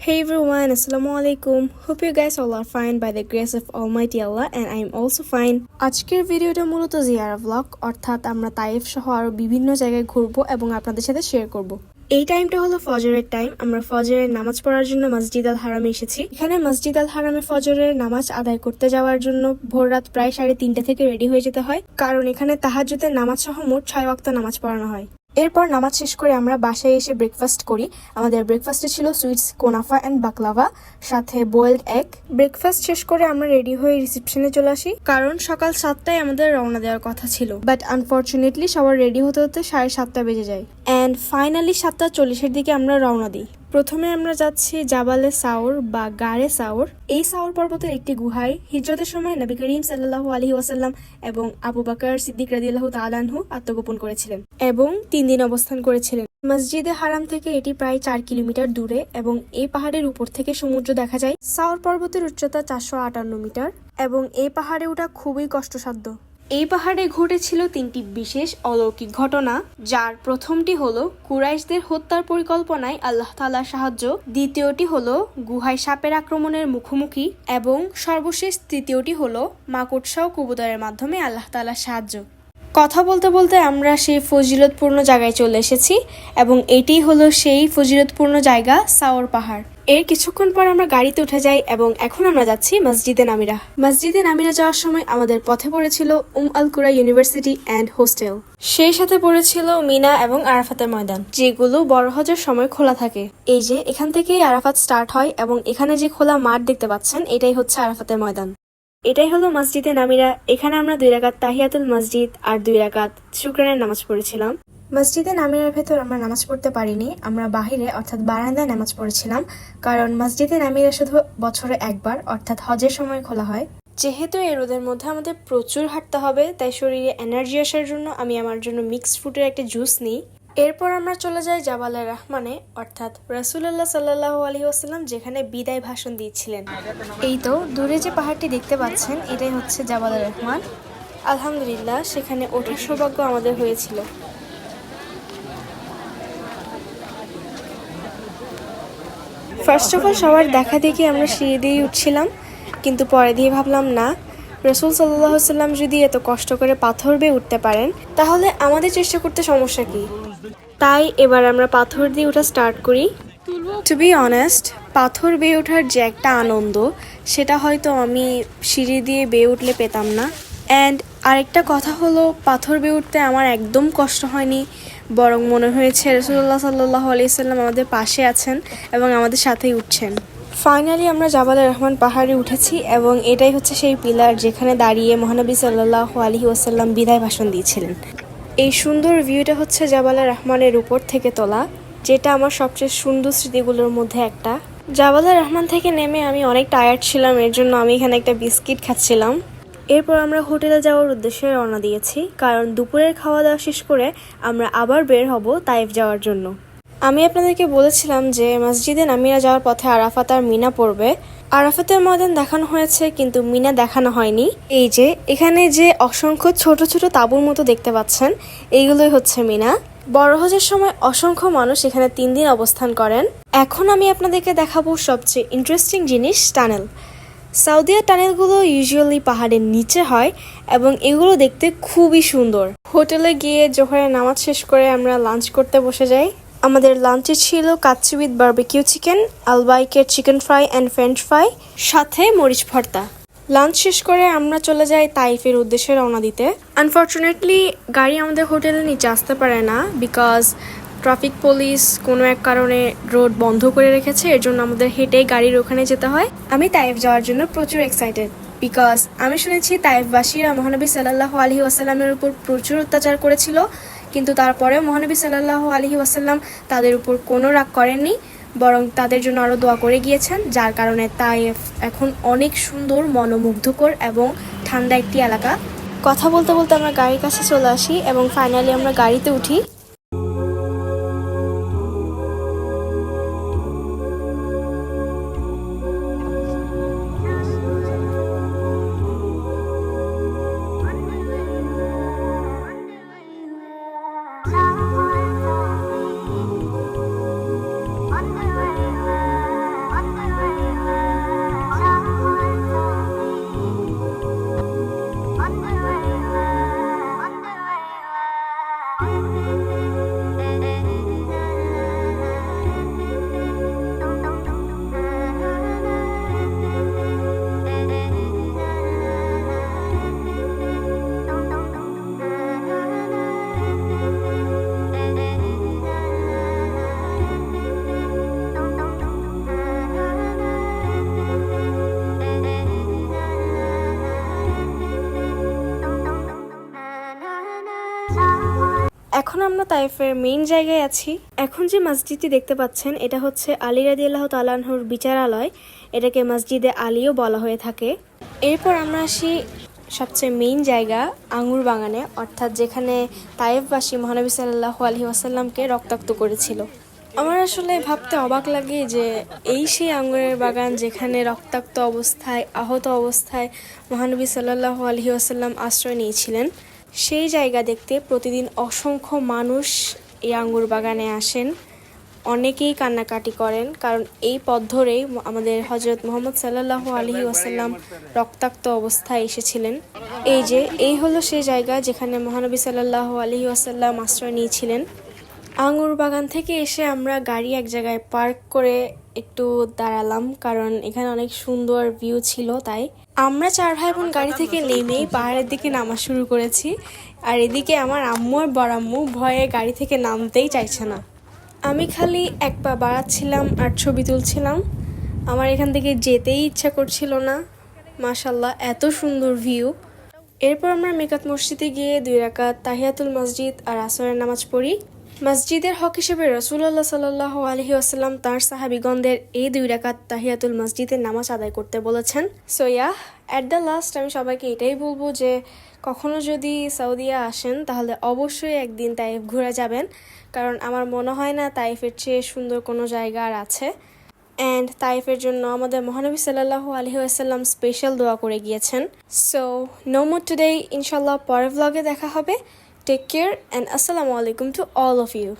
Hey everyone, Assalamu alaikum. Hope you guys all are fine by the grace of Almighty Allah and I am also fine. আজকের ভিডিওটা মূলত Jiara blog অর্থাৎ আমরা Taif সহ আরও বিভিন্ন জায়গায় ঘুরবো এবং আপনাদের সাথে শেয়ার করব। এই টাইমটা হলো ফজরের টাইম আমরা ফজরের নামাজ পড়ার জন্য মসজিদ আল হারামে এসেছি এখানে মসজিদ আল হারামে ফজরের নামাজ আদায় করতে যাওয়ার জন্য ভোর রাত প্রায় সাড়ে তিনটে থেকে রেডি হয়ে যেতে হয় কারণ এখানে তাহাজ্জুদের নামাজ সহ মোট ছয় ওয়াক্ত নামাজ পড়ানো হয় এরপর নামাজ শেষ করে আমরা বাসায় এসে ব্রেকফাস্ট করি। আমাদের ব্রেকফাস্টে ছিল সুইটস কোনাফা অ্যান্ড বাকলাভা সাথে বয়েলড এগ ব্রেকফাস্ট শেষ করে আমরা রেডি হয়ে রিসেপশনে চলে আসি। কারণ সকাল সাতটায় আমাদের রওনা দেওয়ার কথা ছিল। বাট আনফর্চুনেটলি সবার রেডি হতে হতে সাড়ে সাতটা বেজে যায়। অ্যান্ড ফাইনালি সাতটা চল্লিশের দিকে আমরা রওনা দিই। প্রথমে আমরা যাচ্ছি জাবালে সাউর বা গাড়ে সাউর এই সাউর পর্বতের একটি গুহায় হিজরতের সময় নবী করিম সাল্লাহ আলী ওয়াসাল্লাম এবং আবু বাকর সিদ্দিক রাদিল্লাহ তালানহু আত্মগোপন করেছিলেন এবং তিন দিন অবস্থান করেছিলেন। মসজিদে হারাম থেকে এটি প্রায় চার কিলোমিটার দূরে এবং এই পাহাড়ের উপর থেকে সমুদ্র দেখা যায়। সাউর পর্বতের উচ্চতা চারশো আটান্ন মিটার এবং এই পাহাড়ে ওঠা খুবই কষ্টসাধ্য। এই পাহাড়ে ঘটেছিল তিনটি বিশেষ অলৌকিক ঘটনা, যার প্রথমটি হল কুরাইশদের হত্যার পরিকল্পনায় আল্লাহ তালার সাহায্য, দ্বিতীয়টি হল গুহায় সাপের আক্রমণের মুখোমুখি, এবং সর্বশেষ তৃতীয়টি হল মাকড়সা ও মাধ্যমে আল্লাহ তালার সাহায্য। কথা বলতে বলতে আমরা সেই ফজিলতপূর্ণ জায়গায় চলে এসেছি, এবং এটি হলো সেই ফজিলতপূর্ণ জায়গা সাওর পাহাড়। এর কিছুক্ষণ পর আমরা গাড়িতে উঠে যাই এবং এখন আমরা যাচ্ছি মসজিদে নামিরা। মসজিদে নামিরা যাওয়ার সময় আমাদের পথে পড়েছিল Umm Al Qura university and hostel. সেই সাথে পড়েছিল মিনা এবং আরাফাতের ময়দান, যেগুলো বড় হজের সময় খোলা থাকে। এই যে, এখান থেকেই আরাফাত স্টার্ট হয় এবং এখানে যে খোলা মাঠ দেখতে পাচ্ছেন, এটাই হচ্ছে আরাফাতের ময়দান। এটাই হলো মসজিদে নামিরা। এখানে আমরা দুই রাকাত তাহিয়াতুল মসজিদ আর দুই রাকাত শুক্রানের নামাজ পড়েছিলাম। মসজিদে নামিরার ভেতর আমরা নামাজ পড়তে পারিনি, আমরা বাহিরে অর্থাৎ বারান্দায় নামাজ পড়েছিলাম। কারণ মসজিদে নামিরা শুধু বছরে একবার, অর্থাৎ হজের সময় খোলা হয়। যেহেতু এই রোদের মধ্যে আমাদের প্রচুর হাঁটতে হবে, তাই শরীরে এনার্জি আসার জন্য আমি আমার জন্য মিক্সড ফ্রুটের একটা জুস নিই। এরপর আমরা চলে যাই জাবালের রহমানে, অর্থাৎ রাসুলাল্লাহ সাল্লাহ আলী আসাল্লাম যেখানে বিদায় ভাষণ দিয়েছিলেন। এই তো, দূরে যে পাহাড়টি দেখতে পাচ্ছেন, এটাই হচ্ছে জাবালের রহমান। আলহামদুলিল্লাহ, সেখানে ওঠার সৌভাগ্য আমাদের হয়েছিল। ফার্স্ট অফ অল সবার দেখা দেখি আমরা সিঁড়ি দিয়ে উঠছিলাম, কিন্তু পরে দিয়ে ভাবলাম, না, রসুল সাল্লাহ সাল্লাম যদি এত কষ্ট করে পাথর বেয়ে উঠতে পারেন, তাহলে আমাদের চেষ্টা করতে সমস্যা কি? তাই এবার আমরা পাথর দিয়ে ওঠা স্টার্ট করি। টু বি অনেস্ট পাথর বেয়ে ওঠার যে একটা আনন্দ, সেটা হয়তো আমি সিঁড়ি দিয়ে বেয়ে উঠলে পেতাম না। অ্যান্ড আরেকটা কথা হলো, পাথর বেয়ে উঠতে আমার একদম কষ্ট হয়নি। বরং মনে হয়েছে রসুল্লাহ সাল্লাহ আলিয়াল্লাম আমাদের পাশে আছেন এবং আমাদের সাথেই উঠছেন। ফাইনালি আমরা জাবালের রহমান পাহাড়ে উঠেছি এবং এটাই হচ্ছে সেই পিলার যেখানে দাঁড়িয়ে মহানবী সাল্লাহ আলহি ওসাল্লাম বিদায় ভাষণ দিয়েছিলেন। এই সুন্দর ভিউটা হচ্ছে জাবালের রহমানের উপর থেকে তোলা, যেটা আমার সবচেয়ে সুন্দর স্মৃতিগুলোর মধ্যে একটা। জাবালের রহমান থেকে নেমে আমি অনেক টায়ার্ড ছিলাম, এর জন্য আমি এখানে একটা বিস্কিট খাচ্ছিলাম। এরপর আমরা হোটেলে যাওয়ার উদ্দেশ্যে রওনা দিয়েছি, কারণ দুপুরের খাওয়া দাওয়া শেষ করে আমরা আবার বের হব তাইফ যাওয়ার জন্য। আমি আপনাদেরকে বলেছিলাম যে মসজিদে নামিরা যাওয়ার পথে আরাফাত আর মিনা পড়বে। আরাফাতের ময়দান দেখানো হয়েছে, কিন্তু মিনা দেখানো হয়নি। এই যে, এখানে যে অসংখ্য ছোট ছোট তাঁবুর মতো দেখতে পাচ্ছেন, এইগুলোই হচ্ছে মিনা। বড় হজের সময় অসংখ্য মানুষ এখানে তিন দিন অবস্থান করেন। এখন আমি আপনাদেরকে দেখাবো সবচেয়ে ইন্টারেস্টিং জিনিস টানেল। সাউদিয়া টানেলগুলো ইউজুয়ালি পাহাড়ের নিচে হয় এবং এগুলো দেখতে খুবই সুন্দর। হোটেলে গিয়ে জোহরে নামাজ শেষ করে আমরা লাঞ্চ করতে বসে যাই। আমাদের লাঞ্চে ছিল kacchi with barbecue chicken আলবাইকের chicken fry and French fry সাথে মরিচ ভর্তা। লাঞ্চ শেষ করে আমরা চলে যাই তাইফের উদ্দেশ্যে রওনা দিতে। আনফর্চুনেটলি গাড়ি আমাদের হোটেলের নিচে আসতে পারে না বিকজ ট্রাফিক পুলিশ কোনো এক কারণে রোড বন্ধ করে রেখেছে, এর জন্য আমাদের হেঁটেই গাড়ির ওখানে যেতে হয়। আমি তাইফ যাওয়ার জন্য প্রচুর এক্সাইটেড বিকজ আমি শুনেছি তাইফবাসীরা মহানবী সাল্লাহ আলহি ওয়াসাল্লামের উপর প্রচুর অত্যাচার করেছিল, কিন্তু তারপরে মহানবী সাল্লাহ আলহি ওয়াসাল্লাম তাদের উপর কোনো রাগ করেননি, বরং তাদের জন্য আরও দোয়া করে গিয়েছেন, যার কারণে তাইফ এখন অনেক সুন্দর, মনোমুগ্ধকর এবং ঠান্ডা একটি এলাকা। কথা বলতে বলতে আমরা গাড়ির কাছে চলে আসি এবং ফাইনালি আমরা গাড়িতে উঠি। এখন আমরা তাইফের মেইন জায়গায় আছি। এখন যে মসজিদটি দেখতে পাচ্ছেন, এটা হচ্ছে আলী রাদি আল্লাহ তালাহুর বিচারালয়। এটাকে মসজিদে আলীও বলা হয়ে থাকে। এরপর আমরা আসি সবচেয়ে মেইন জায়গা আঙুর বাগানে, অর্থাৎ যেখানে তাইফবাসী মহানবী সাল্লাহ আলহি ওয়াসাল্লামকে রক্তাক্ত করেছিল। আমার আসলে ভাবতে অবাক লাগে যে এই সেই আঙুরের বাগান যেখানে রক্তাক্ত অবস্থায়, আহত অবস্থায় মহানবী সাল্লাহ আলহি আশ্রয় নিয়েছিলেন। সেই জায়গা দেখতে প্রতিদিন অসংখ্য মানুষ এই আঙ্গুর বাগানে আসেন। অনেকেই কান্নাকাটি করেন, কারণ এই পথ ধরেই আমাদের হজরত মোহাম্মদ সাল্লাহ আলহি ওয়াসাল্লাম রক্তাক্ত অবস্থায় এসেছিলেন। এই যে, এই হলো সেই জায়গা যেখানে মহানবী সাল্লাহ আলহি ওয়াসাল্লাম আশ্রয় নিয়েছিলেন। আঙুর বাগান থেকে এসে আমরা গাড়ি এক জায়গায় পার্ক করে একটু দাঁড়ালাম কারণ এখানে অনেক সুন্দর ভিউ ছিল তাই। আমরা চার ভাই বোন গাড়ি থেকে নেমেই পাহাড়ের দিকে নামা শুরু করেছি। আর এদিকে আমার আম্মু আর বড় আম্মু ভয়ে গাড়ি থেকে নামতেই চাইছে না। আমি খালি এক পা বাড়াচ্ছিলাম আর ছবি তুলছিলাম। আমার এখান থেকে যেতেই ইচ্ছা করছিল না। মাশাল্লাহ এত সুন্দর ভিউ এরপর আমরা মেকাত মসজিদে গিয়ে দুই রাকাত তাহিয়াতুল মসজিদ আর আসরের নামাজ পড়ি। মসজিদের হক হিসেবে রসুল্লাহ সাল্লাহ আলহি আসাল্লাম তাঁর সাহাবিগণদের এই দুই রাকাত তাহিয়াতুল মসজিদের নামাজ আদায় করতে বলেছেন। So yeah at the last আমি সবাইকে এটাই বলব যে, কখনো যদি সৌদিয়া আসেন, তাহলে অবশ্যই একদিন তাইফ ঘুরে যাবেন। কারণ আমার মনে হয় না তাইফের চেয়ে সুন্দর কোনো জায়গা আর আছে। অ্যান্ড তাইফের জন্য আমাদের মহানবী সাল্লাহ আলহি আসাল্লাম স্পেশাল দোয়া করে গিয়েছেন। সো নো মোর টুডে ইনশাল্লাহ পরের ভ্লগে দেখা হবে। Take care and Assalamu alaikum to all of you.